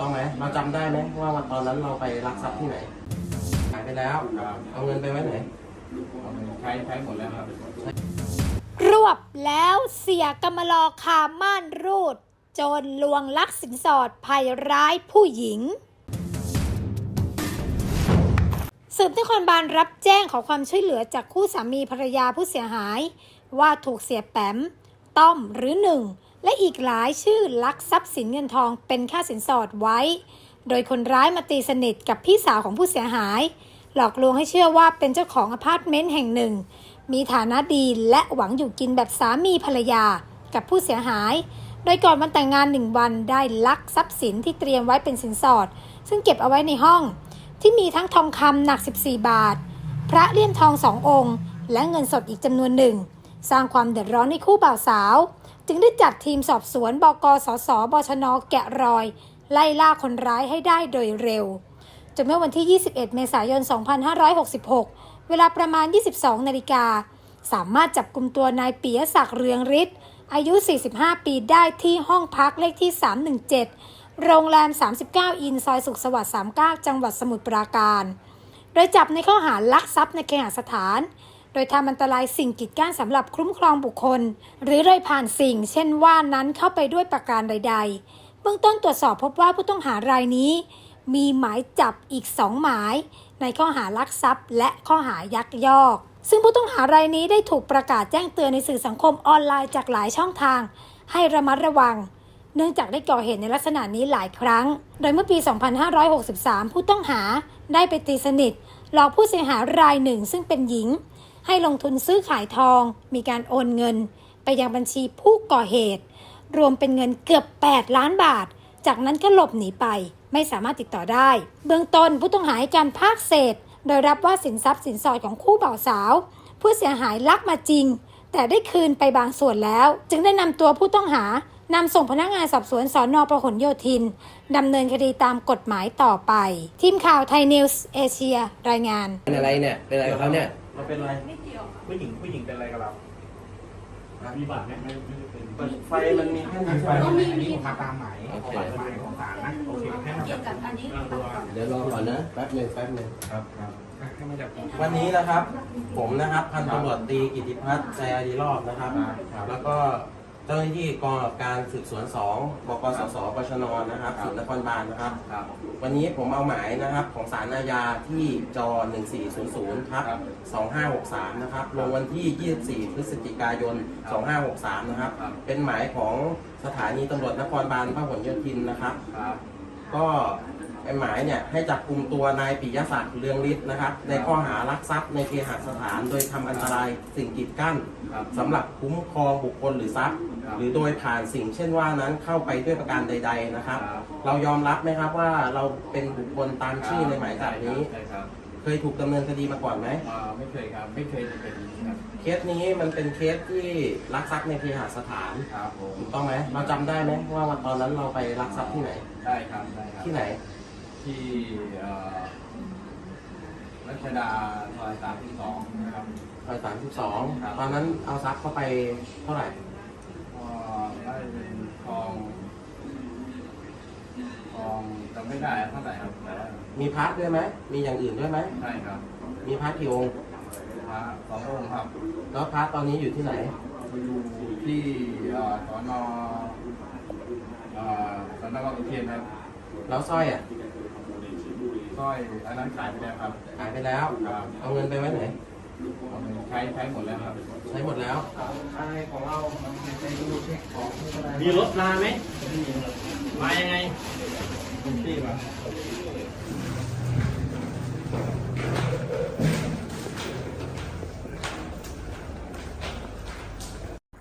ต้องไหมเราจำได้ไหมว่าวันตอนนั้นเราไปรักทรัพย์ที่ไหนหายไปแล้วครับเอาเงินไปไว้ไหนเอาไปใช้ใช้หมดแล้วครับ รวบแล้วเสียกำมะลอคาม่านรูด โจรลวงลักสินสอดภัยร้ายผู้หญิงสืบนครบาลรับแจ้งขอความช่วยเหลือจากคู่สามีภรรยาผู้เสียหาย ว่าถูกเสียแปมต้อมหรือหนึ่ง และอีกหลายชื่อลักทรัพย์สินเงินทองเป็นค่าสินสอดไว้ โดยคนร้ายมาตีสนิทกับพี่สาวของผู้เสียหาย หลอกลวงให้เชื่อว่าเป็นเจ้าของอพาร์ตเมนต์แห่งหนึ่ง มีฐานะดีและหวังอยู่กินแบบสามีภรรยากับผู้เสียหาย โดยก่อนวันแต่งงานหนึ่งวันได้ลักทรัพย์สินที่เตรียมไว้เป็นสินสอด ซึ่งเก็บเอาไว้ในห้อง ที่มีทั้งทองคำหนัก 14 บาท พระเลี่ยมทองสององค์ และเงินสดอีกจำนวนหนึ่ง สร้างความเดือดร้อนให้คู่บ่าวสาว จึงได้จัดทีมสอบสวนบกสสบชนแกะรอย ไล่ล่าคนร้ายให้ได้โดยเร็ว จนเมื่อวันที่ 21 เมษายน 2566 เวลาประมาณ 22 นาฬิกา สามารถจับกลุ่มตัวนายปียศักดิ์เรืองฤทธิ์อายุ 45 ปีได้ที่ห้องพักเลขที่ 317 โรงแรม 39 อินซอยสุขสวัสดิ์ 39 จังหวัดสมุทรปราการ โดยจับในข้อหาลักทรัพย์ในเคหสถาน ดยทำอันตรายสิ่งกีดกั้นสำหรับคุ้มครองบุคคล หรือโดยผ่านสิ่ง เช่นว่านั้นเข้าไปด้วยประการใด ๆ เบื้องต้นตรวจสอบพบว่าผู้ต้องหารายนี้ มีหมายจับอีก2หมาย ในข้อหาลักทรัพย์ และข้อหายักยอก ซึ่งผู้ต้องหารายนี้ได้ถูกประกาศแจ้งเตือนในสื่อสังคมออนไลน์จากหลายช่องทาง ให้ระมัดระวังเนื่องจากได้ก่อเหตุในลักษณะนี้หลายครั้ง โดยเมื่อปี 2563 ผู้ต้องหาได้ไปตีสนิทหลอกผู้เสียหายรายหนึ่งซึ่งเป็นหญิง ให้ลงทุนซื้อขายทอง มีการโอนเงิน ไปยังบัญชีผู้ก่อเหตุ รวมเป็นเงินเกือบ 8 ล้านบาท จากนั้นก็หลบหนีไปไม่สามารถติดต่อได้ เบื้องต้นผู้ต้องหาให้การภาคเศษ โดยรับว่าสินทรัพย์สินสอดของคู่บ่าวสาว ผู้เสียหายลักมาจริง แต่ได้คืนไปบางส่วนแล้ว จึงได้นำตัวผู้ต้องหานำส่งพนักงานสอบสวนสอนอประหลโยธิน ดำเนินคดีตามกฎหมายต่อไป ทีมข่าวไทยนิวส์เอเชีย รายงาน เป็นอะไรเนี่ย เป็นอะไรกับเขาเนี่ย เราเป็นอะไรผู้หญิงผู้หญิงเป็นอะไรกับเรา มีบัตรไหมไม่ไม่ได้เป็นเปิดไฟมันมีแค่นี้ไฟไฟอันนี้ผมมาตามหมายของหมายหมายของศาลนะโอเคให้มาจับตัวเดี๋ยวรอก่อนนะ แป๊บหนึ่งแป๊บหนึ่งครับครับให้มาจับตัววันนี้นะครับ ผมนะครับ พันตำรวจตรีกิติพัฒน์ใจอารีรอบนะครับ ครับ แล้วก็ เจ้าหน้าที่กองกำกับการสืบสวนสองบกสสปชนนะครับครับสืบนครบาลนะครับ ครับ วันนี้ผมเอาหมายนะครับของศาลอาญาที่จ1400ทับครับ2563 นะครับ ลงวันที่ 24 พฤศจิกายน 2563 นะครับ ครับ เป็นหมายของสถานีตำรวจนครบาลพหลโยธินนะครับ ครับ ก็เป็นหมายเนี่ยให้จับกลุ่มตัวนายปิยศักดิ์เรืองฤทธิ์นะครับ ในข้อหารักทรัพย์ในเคหสถานโดยทำอันตรายสิ่งกีดกั้นครับ สำหรับคุ้มครองบุคคลหรือทรัพย์ครับ หรือโดยผ่านสิ่งเช่นว่านั้นเข้าไปด้วยประการใด ๆนะครับครับ เรายอมรับไหมครับว่าเราเป็นบุคคลตามชื่อในหมายจับนี้ ใช่ครับเคยถูกดำเนินคดีมาก่อนไหมอ่าไม่เคยครับ ไม่เคยจะเป็นอย่างนี้ครับเคสนี้มันเป็นเคสที่รักทรัพย์ในเคหสถานครับผมถูกต้องไหมเราจำได้ไหมว่าวันตอนนั้นเราไปรักทรัพย์ที่ไหน ได้ครับได้ครับ ที่ไหน ที่เอ่อรัชดาซอยสามที่สองนะครับ ซอยสามสิบสองครับตอนนั้นเอาทรัพย์เข้าไปเท่าไหร่ ก็ได้เป็นทอง ทองจำไม่ได้เท่าไหร่ครับแต่ว่ามีพระด้วยไหมมีอย่างอื่นด้วยไหมใช่ครับมีพระกี่องค์พระสององค์ครับแล้วพระตอนนี้อยู่ที่ไหนอยู่ที่เอ่อสอนอเอ่อสอนอบางขุนเทียนครับแล้วสร้อยอะสร้อยอันนั้นขายไปแล้วครับ หายไปแล้ว ครับ เอาเงินไปไว้ไหนเอาไป ใช้ใช้หมดแล้วครับใช้หมดแล้วอะไรของเรามันเป็นไปดูเช็คของที่อะไรมีรถมาไหมมายังไงที่มา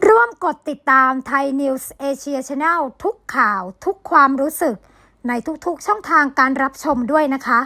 ร่วมกดติดตามไทยนิวส์เอเชียช n แนลทุกข่าวทุกความรู้สึก ในทุกๆช่องทางการรับชมด้วยนะคะ